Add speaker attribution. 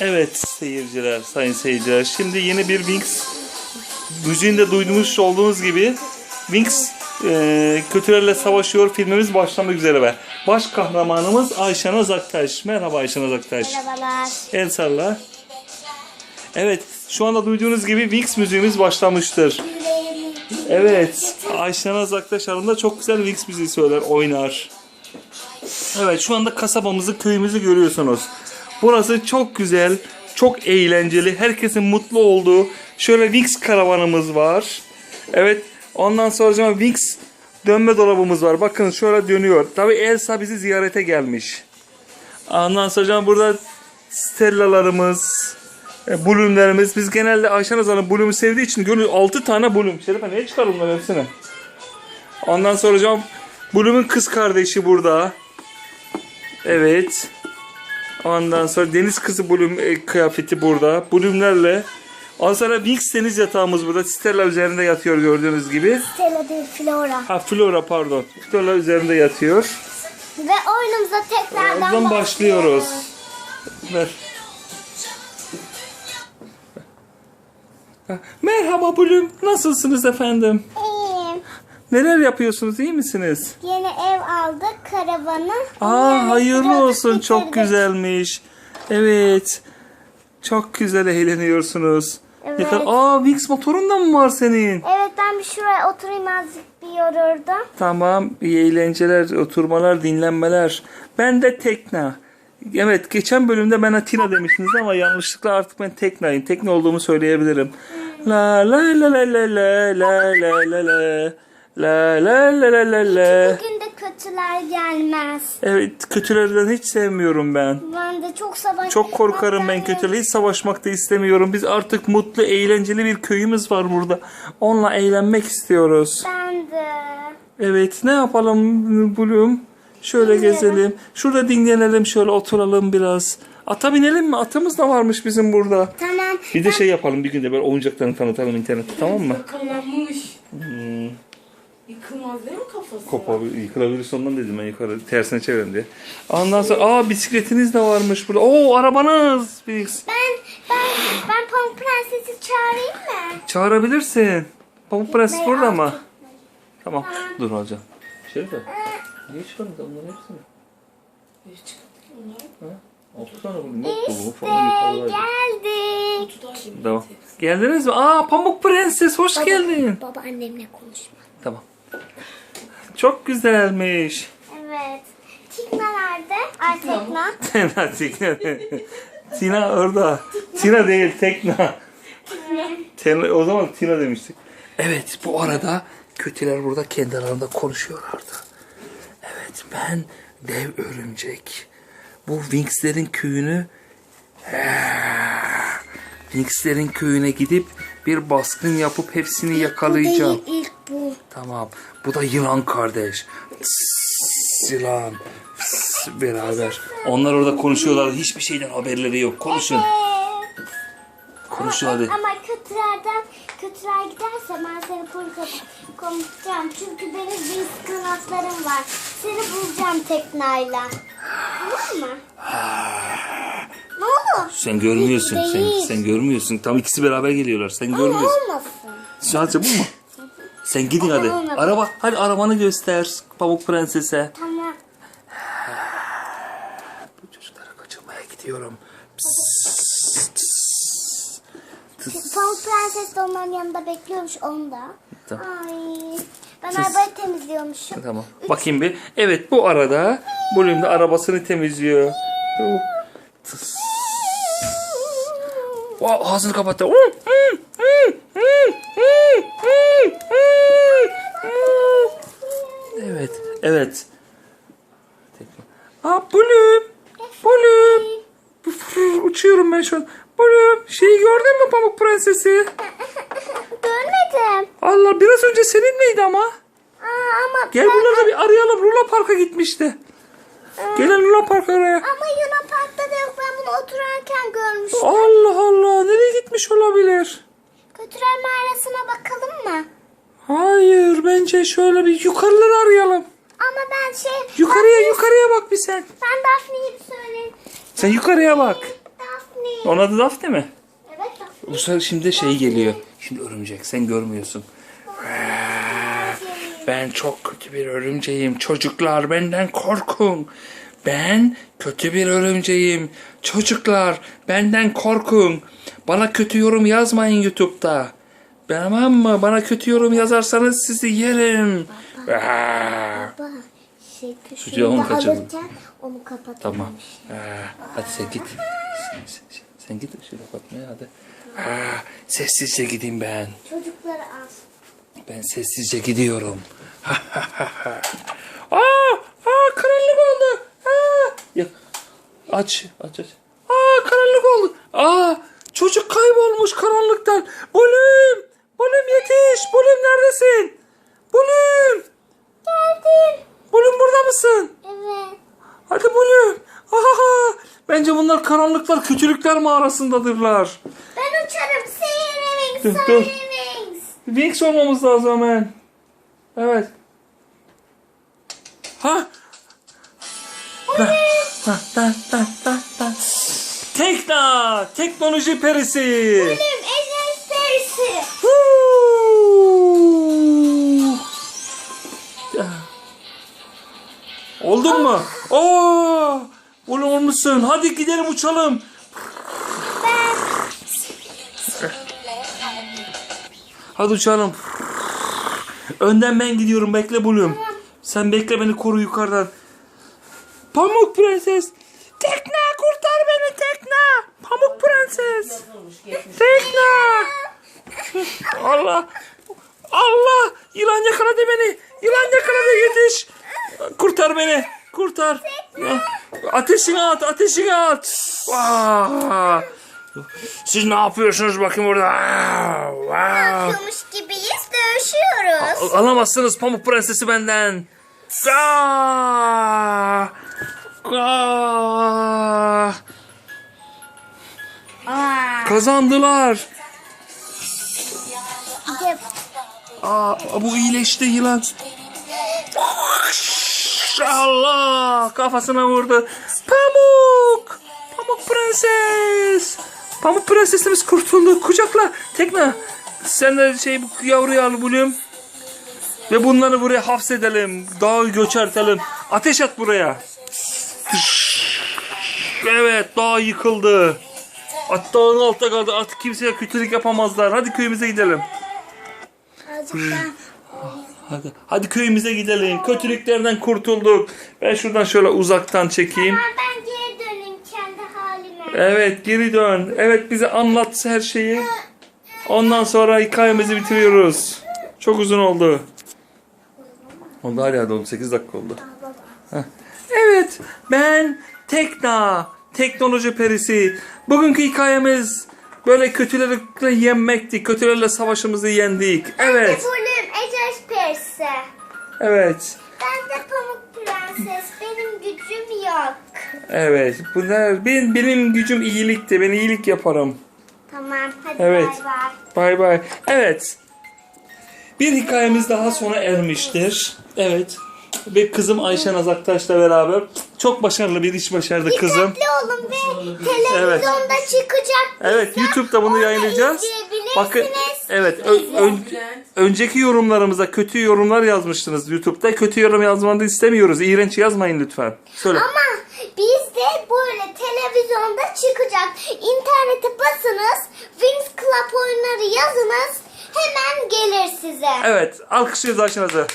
Speaker 1: Evet seyirciler, sayın seyirciler. Şimdi yeni bir Wings müziğinde duymuş olduğunuz gibi Wings e, kötülerle savaşıyor filmimiz başlamak üzere ve baş kahramanımız Ayşenaz Aktaş. Merhaba Ayşenaz Aktaş.
Speaker 2: Merhabalar.
Speaker 1: El salla. Evet şu anda duyduğunuz gibi Wings müziğimiz başlamıştır. Evet Ayşenaz Aktaş aranında çok güzel Wings müziği söyler, oynar. Evet şu anda kasabamızı, köyümüzü görüyorsunuz. Burası çok güzel, çok eğlenceli, herkesin mutlu olduğu şöyle Wings karavanımız var. Evet ondan sonra Wings dönme dolabımız var. Bakın şöyle dönüyor. Tabi Elsa bizi ziyarete gelmiş. Ondan sonra burada stellalarımız, e, bulümlerimiz. Biz genelde Ayşen Azan'ın bulümü sevdiği için gönül 6 tane bulüm. Şerife niye çıkar bunların hepsini? Ondan sonra hocam Bloom'un kız kardeşi burada. Evet. Ondan sonra deniz kızı Bloom e, kıyafeti burada. Bloom'lerle. Ondan sonra Wings deniz yatağımız burada. Stella üzerinde yatıyor gördüğünüz gibi.
Speaker 2: Stella değil Flora.
Speaker 1: Ha Flora pardon. Flora üzerinde yatıyor.
Speaker 2: Ve oyunumuza tekrardan
Speaker 1: Oradan başlıyoruz. Ver. Ha, Merhaba Bloom. Nasılsınız efendim?
Speaker 2: İyiyim.
Speaker 1: Neler yapıyorsunuz? İyi misiniz?
Speaker 2: Yeni ev aldık karavanı.
Speaker 1: Aa hayırlı olsun. Çok
Speaker 2: bitirdik.
Speaker 1: güzelmiş. Evet. Çok güzel eğleniyorsunuz.
Speaker 2: Evet.
Speaker 1: Kadar- Aa Wings motorun da mı var senin?
Speaker 2: Evet ben bir şuraya oturayım azıcık bir yorurdum.
Speaker 1: Tamam. iyi eğlenceler, oturmalar, dinlenmeler. Ben de Tekna. Evet geçen bölümde bana Tina demiştiniz ama yanlışlıkla artık ben Tekna'yım. Tekna olduğumu söyleyebilirim. La la la la la la la la la la La la la la la la.
Speaker 2: Bugün de kötüler gelmez.
Speaker 1: Evet kötülerden hiç sevmiyorum ben.
Speaker 2: Ben de çok savaş...
Speaker 1: Çok korkarım ben kötüyle. Hiç savaşmak da istemiyorum. Biz artık mutlu, eğlenceli bir köyümüz var burada. Onunla eğlenmek istiyoruz.
Speaker 2: Ben de.
Speaker 1: Evet ne yapalım Bloom? Şöyle gezelim. Şurada dinlenelim. Şöyle oturalım biraz. Ata binelim mi? Atımız da varmış bizim burada.
Speaker 2: Tamam.
Speaker 1: Bir de şey yapalım bir günde böyle oyuncaklarını tanıtalım internette tamam mı?
Speaker 3: Yıkılmamış. Yıkılmaz değil mi kafası?
Speaker 1: Kopa yıkılabilir ondan dedim ben yukarı tersine çevirin diye. Ondan sonra aa bisikletiniz de varmış burada. Oo arabanız. Biz.
Speaker 2: Ben, ben, ben Pamuk Prenses'i çağırayım mı?
Speaker 1: Çağırabilirsin. Pamuk Prens
Speaker 2: Ben
Speaker 1: burada mı? Tamam. Dur hocam. Şerife. Niye çıkardın bunların hepsini? Ha? Altı tane buldum. Yukarıdaydı.
Speaker 2: Geldik.
Speaker 1: Tamam. Geldiniz mi? Aa Pamuk Prenses hoş geldin.
Speaker 2: Baba annemle konuşma.
Speaker 1: Tamam. Çok güzelmiş.
Speaker 2: Evet. Tikna nerede? Ay Tekna.
Speaker 1: Tina, Tina. Tina orada. Tina değil Tekna. Tina, o zaman Tina demiştik. Evet bu arada kötüler burada kendi aralarında konuşuyorlardı. Evet ben dev örümcek. Bu Wings'lerin köyünü Wings'lerin köyüne gidip bir baskın yapıp hepsini yakalayacağım.
Speaker 2: Değil ilk bu.
Speaker 1: Tamam. Bu da yılan kardeş. Tıs, yılan. Tıs, beraber. Onlar orada konuşuyorlar. Hiçbir şeyden haberleri yok. Konuşun. Konuşun hadi.
Speaker 2: Ama kötülerden kötüler giderse ben seni polis konuşacağım. Çünkü benim büyük kanatlarım var. Seni bulacağım teknayla. Tamam mı? ne olur?
Speaker 1: Sen görmüyorsun. Sen, sen görmüyorsun. Tam ikisi beraber geliyorlar. Sen görmüyorsun.
Speaker 2: olmasın.
Speaker 1: Sadece bu mu? Sen gidin hadi. Araba. Hadi arabanı göster. Pamuk Prenses'e.
Speaker 2: Tamam.
Speaker 1: Bu çocukları kaçırmaya gidiyorum.
Speaker 2: Pamuk Prenses de onların yanında bekliyormuş onda.
Speaker 1: Tamam.
Speaker 2: Ay. Ben
Speaker 1: Siz-
Speaker 2: arabayı temizliyormuşum.
Speaker 1: Tamam. Bakayım bir. Evet bu arada da arabasını temizliyor. Tıs. Wow, ağzını kapattı. Evet. Aa. Bloom. Fır, Uçuyorum ben şu an. Bloom, şeyi gördün mü Pamuk Prensesi?
Speaker 2: Görmedim.
Speaker 1: Allah biraz önce seninleydi ama.
Speaker 2: Aa, ama
Speaker 1: Gel
Speaker 2: ben-
Speaker 1: bunları da bir arayalım. Luna Park'a gitmişti. Gelin Luna Park'a araya.
Speaker 2: Ama Luna Park'ta da yok. Ben bunu otururken görmüştüm.
Speaker 1: Allah Allah. Nereye gitmiş olabilir?
Speaker 2: Kötüler mağarasına bakalım mı?
Speaker 1: Hayır. Bence şöyle bir yukarıları arayalım.
Speaker 2: Ama ben şey...
Speaker 1: Yukarıya
Speaker 2: Daphne-
Speaker 1: yukarıya bak bir sen.
Speaker 2: Ben Daphne'yi söyleyeyim.
Speaker 1: Sen yukarıya bak.
Speaker 2: Daphne.
Speaker 1: Onun adı Daphne mi?
Speaker 2: Evet.
Speaker 1: Bu sefer şimdi şey geliyor. Şimdi örümcek sen görmüyorsun. Ben çok kötü bir örümceğim. Çocuklar benden korkun. Ben kötü bir örümceğim. Çocuklar benden korkun. Bana kötü yorum yazmayın YouTube'da. Tamam mı? Bana kötü yorum yazarsanız sizi yerim.
Speaker 2: Baba şey küçüğü
Speaker 1: onu kaçırdım.
Speaker 2: onu kapatalım.
Speaker 1: Tamam. Aa, hadi sen git. Sen, sen- sen git şöyle bakmaya hadi. Aa, sessizce gideyim ben.
Speaker 2: Çocukları az.
Speaker 1: Ben sessizce gidiyorum. aa, aa karanlık oldu. Aa, ya, aç, aç, aç. Aa karanlık oldu. Aa çocuk kaybolmuş karanlıktan. Bölüm, bölüm yetiş. Bölüm neredesin? Bölüm,
Speaker 2: Geldim.
Speaker 1: bölüm burada mısın?
Speaker 2: Evet.
Speaker 1: Hadi bölüm. Aha, bence bunlar karanlıklar, kötülükler mağarasındadırlar.
Speaker 2: Ben uçarım. Seyir Wings.
Speaker 1: dur.
Speaker 2: Wings.
Speaker 1: Wings olmamız lazım hemen. Evet. Ha? Da, da, da, da, da, da. Tekna! Teknoloji perisi!
Speaker 2: Bölüm
Speaker 1: mu? Oo! Oğlum olmuşsun. Hadi gidelim uçalım. Hadi uçalım. Önden ben gidiyorum. Bekle Bulum. Sen bekle beni koru yukarıdan. Pamuk Prenses. Tekna kurtar beni Tekna. Pamuk Prenses. Tekna. Allah. Allah. Yılan yakaladı beni. Yılan yakaladı yetiş. Kurtar beni. Kurtar. Ateşini at. Ateşini at. Siz ne yapıyorsunuz bakayım burada? Wow.
Speaker 2: Yapıyormuş gibiyiz. Dövüşüyoruz.
Speaker 1: Alamazsınız Pamuk Prensesi benden. Aa! Aa!
Speaker 2: Aa.
Speaker 1: Kazandılar. Aa, bu iyileşti yılan. Allah kafasına vurdu. Pamuk. Pamuk Prenses. Pamuk Prensesimiz kurtuldu. Kucakla. Tekne. Sen de şey bu yavruyu al Bulum. Ve bunları buraya hapsedelim. Dağı göçertelim. Ateş at buraya. Evet dağ yıkıldı. At dağın altta kaldı. Artık kimseye kötülük yapamazlar. Hadi köyümüze gidelim.
Speaker 2: Azıcık daha.
Speaker 1: Hadi, hadi köyümüze gidelim. Kötülüklerden kurtulduk. Ben şuradan şöyle uzaktan çekeyim.
Speaker 2: Ama ben geri döneyim kendi halime.
Speaker 1: Evet geri dön. Evet bize anlat her şeyi. Ondan sonra hikayemizi bitiriyoruz. Çok uzun oldu. Oldu hala oldu. 8 dakika oldu. Heh. Evet ben Tekna. Teknoloji perisi. Bugünkü hikayemiz böyle kötülerle yenmekti. Kötülerle savaşımızı yendik. Evet.
Speaker 2: Perisi.
Speaker 1: Evet.
Speaker 2: Ben de Pamuk Prenses. Benim gücüm yok.
Speaker 1: Evet. Bunlar benim, benim gücüm iyilikti. Ben iyilik yaparım.
Speaker 2: Tamam hadi
Speaker 1: Evet.
Speaker 2: bay bay.
Speaker 1: Bay bay. Evet. Bir hikayemiz daha sona ermiştir. Evet. Ve kızım Ayşe Naz Aktaş'la beraber çok başarılı bir iş başardı kızım.
Speaker 2: Dikkatli olun ve televizyonda çıkacak.
Speaker 1: Evet YouTube'da bunu yayınlayacağız. Bakın evet ö- ön- önceki yorumlarımıza kötü yorumlar yazmıştınız YouTube'da. Kötü yorum yazmanı istemiyoruz. İğrenç yazmayın lütfen. Söyle.
Speaker 2: Ama bizde böyle televizyonda çıkacak. İnternete basınız. Wings Club oyunları yazınız. Hemen gelir size.
Speaker 1: Evet alkışlıyoruz Naz'ı.